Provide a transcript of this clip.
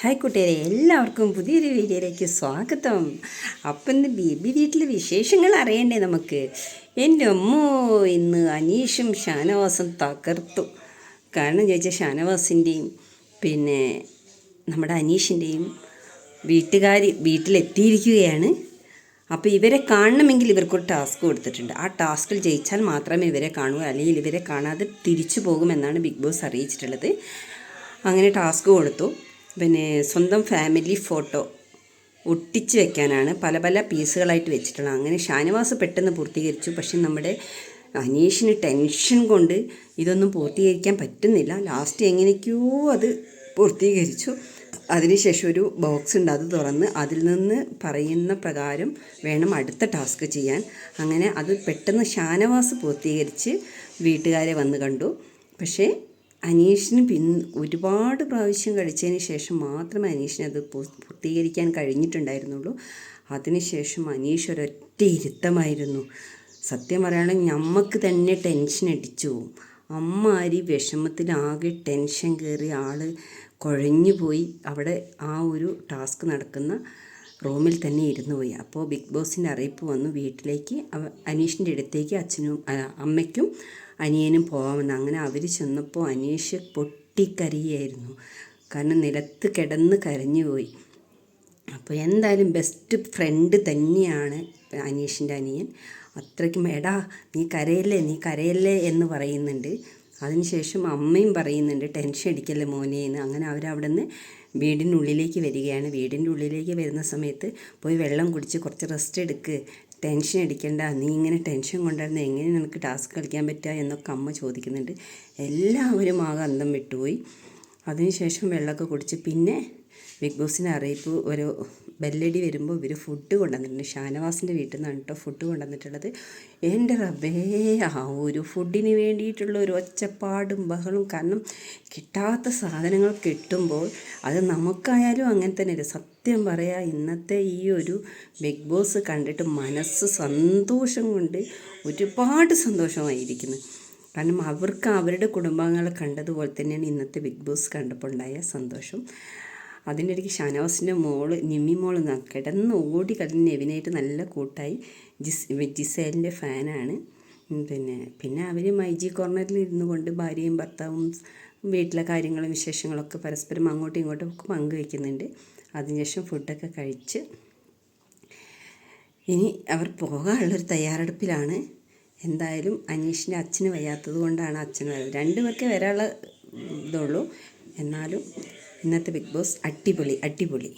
Hi കുട്ടികളെ എല്ലാവർക്കും പുതിയൊരു വീഡിയോയിലേക്ക് സ്വാഗതം. അപ്പം ഇന്ന് ബേബി വീട്ടിലെ വിശേഷങ്ങൾ അറിയണ്ടേ നമുക്ക്? എന്റെ അമ്മോ ഇന്ന് അനീഷും ഷാനവാസും തകർത്തു. കാരണം ചോദിച്ചാൽ ഷാനവാസിന്റെയും പിന്നെ നമ്മുടെ അനീഷിന്റെയും വീട്ടുകാർ വീട്ടിലെത്തിയിരിക്കുകയാണ്. അപ്പോൾ ഇവരെ കാണണമെങ്കിൽ ഇവർക്കൊരു ടാസ്ക് കൊടുത്തിട്ടുണ്ട്. ആ ടാസ്കിൽ ജയിച്ചാൽ മാത്രമേ ഇവരെ കാണൂ അല്ലെങ്കിൽ ഇവരെ കാണാതെ തിരിച്ചു പോകുമെന്നാണ് ബിഗ് ബോസ് അറിയിച്ചിട്ടുള്ളത്. അങ്ങനെ ടാസ്ക് കൊടുത്തു. പിന്നെ സ്വന്തം ഫാമിലി ഫോട്ടോ ഒട്ടിച്ച് വെക്കാനാണ് പല പല പീസുകളായിട്ട് വെച്ചിട്ടുള്ളത്. അങ്ങനെ ഷാനവാസ് പെട്ടെന്ന് പൂർത്തീകരിച്ചു. പക്ഷെ നമ്മുടെ അനീഷിന് ടെൻഷൻ കൊണ്ട് ഇതൊന്നും പൂർത്തീകരിക്കാൻ പറ്റുന്നില്ല. ലാസ്റ്റ് എങ്ങനെയൊക്കെയോ അത് പൂർത്തീകരിച്ചു. അതിനുശേഷം ഒരു ബോക്സ് ഉണ്ട് അത് തുറന്ന് അതിൽ നിന്ന് പറയുന്ന പ്രകാരം വേണം അടുത്ത ടാസ്ക് ചെയ്യാൻ. അങ്ങനെ അത് പെട്ടെന്ന് ഷാനവാസ് പൂർത്തീകരിച്ച് വീട്ടുകാരെ വന്ന് കണ്ടു. പക്ഷേ അനീഷിന് പിൻ ഒരുപാട് പ്രാവശ്യം കഴിച്ചതിന് ശേഷം മാത്രമേ അനീഷിന് അത് പൂർത്തീകരിക്കാൻ കഴിഞ്ഞിട്ടുണ്ടായിരുന്നുള്ളൂ. അതിനുശേഷം അനീഷ് ഒരൊറ്റ ഇരുത്തമായിരുന്നു. സത്യം പറയുകയാണെങ്കിൽ നമുക്ക് തന്നെ ടെൻഷൻ അടിച്ചു. പോവും അമ്മ ആരി വിഷമത്തിലാകെ ടെൻഷൻ കയറി ആൾ കുഴഞ്ഞു പോയി അവിടെ ആ ഒരു ടാസ്ക് നടക്കുന്ന റൂമിൽ തന്നെ ഇരുന്നു പോയി. അപ്പോൾ ബിഗ് ബോസിന്റെ അറിയിപ്പ് വന്നു. വീട്ടിലേക്ക് അനീഷിന്റെ അടുത്തേക്ക് അച്ഛനും അമ്മയ്ക്കും അനിയനും പോകാമെന്ന് അങ്ങനെ അവർ ചെന്നപ്പോൾ അനീഷ് പൊട്ടിക്കരിയായിരുന്നു. കാരണം നിലത്ത് കിടന്ന് കരഞ്ഞു പോയി. അപ്പോൾ എന്തായാലും ബെസ്റ്റ് ഫ്രണ്ട് തന്നെയാണ് അനീഷിന്റെ അനിയൻ. അത്രയ്ക്കും എടാ നീ കരയല്ലേ? നീ കരയല്ലേ? എന്ന് പറയുന്നുണ്ട്. അതിനുശേഷം അമ്മയും പറയുന്നുണ്ട് ടെൻഷൻ അടിക്കല്ലേ മോനെ എന്ന്. അങ്ങനെ അവരവിടെ നിന്ന് വീടിനുള്ളിലേക്ക് വരികയാണ്. വീടിന്റെ ഉള്ളിലേക്ക് വരുന്ന സമയത്ത് പോയി വെള്ളം കുടിച്ച് കുറച്ച് റെസ്റ്റ് എടുക്ക്. ടെൻഷൻ അടിക്കണ്ട നീ ഇങ്ങനെ ടെൻഷൻ കൊണ്ടായിരുന്നു എങ്ങനെ നിനക്ക് ടാസ്ക് കളിക്കാൻ പറ്റുക എന്നൊക്കെ അമ്മ ചോദിക്കുന്നുണ്ട്. എല്ലാവരും ആകെ അന്തം വിട്ടുപോയി. അതിനുശേഷം വെള്ളമൊക്കെ കുടിച്ച് പിന്നെ ബിഗ് ബോസിന്റെ അറിയിപ്പ് ഒരു ബെല്ലടി വരുമ്പോൾ ഇവർ ഫുഡ് കൊണ്ടുവന്നിട്ടുണ്ട്. ഷാനവാസിന്റെ വീട്ടിൽ നിന്നാണ് കേട്ടോ ഫുഡ് കൊണ്ടുവന്നിട്ടുള്ളത്. എന്റെ റബ്ബേ ആ ഒരു ഫുഡിന് വേണ്ടിയിട്ടുള്ള ഒരു ഒച്ചപ്പാടും ബഹളും കാരണം കിട്ടാത്ത സാധനങ്ങൾ കിട്ടുമ്പോൾ അത് നമുക്കായാലും അങ്ങനെ തന്നെ സത്യം പറയാ ഇന്നത്തെ ഈ ഒരു ബിഗ് ബോസ് കണ്ടിട്ട് മനസ്സ് സന്തോഷം കൊണ്ട് ഒരുപാട് സന്തോഷമായിരിക്കുന്നു. കാരണം അവർക്ക് അവരുടെ കുടുംബാംഗങ്ങളെ കണ്ടതുപോലെ തന്നെയാണ് ഇന്നത്തെ ബിഗ് ബോസ് കണ്ടപ്പോൾ ഉണ്ടായ സന്തോഷം. അതിന്റെ ഇടയ്ക്ക് ഷാനവാസിന്റെ മോൾ നിമ്മി മോൾ കിടന്ന് ഓടി കിടന്ന് നെവിനായിട്ട് നല്ല കൂട്ടായി. ജിസ് ജിസേലിന്റെ ഫാനാണ്. പിന്നെ പിന്നെ അവർ മൈജി കോർണറിൽ ഇരുന്നു കൊണ്ട് ഭാര്യയും ഭർത്താവും വീട്ടിലെ കാര്യങ്ങളും വിശേഷങ്ങളൊക്കെ പരസ്പരം അങ്ങോട്ടും ഇങ്ങോട്ടും ഒക്കെ പങ്കുവയ്ക്കുന്നുണ്ട് അതിനുശേഷം ഫുഡൊക്കെ കഴിച്ച് ഇനി അവർ പോകാനുള്ളൊരു തയ്യാറെടുപ്പിലാണ്. എന്തായാലും അനീഷിന്റെ അച്ഛന് വയ്യാത്തത് കൊണ്ടാണ് അച്ഛന് വരുന്നത് രണ്ടുപേർക്കേ വരാനുള്ള ഇതുള്ളൂ. എന്നാലും ഇന്നത്തെ ബിഗ് ബോസ് അടിപൊളി അടിപൊളി.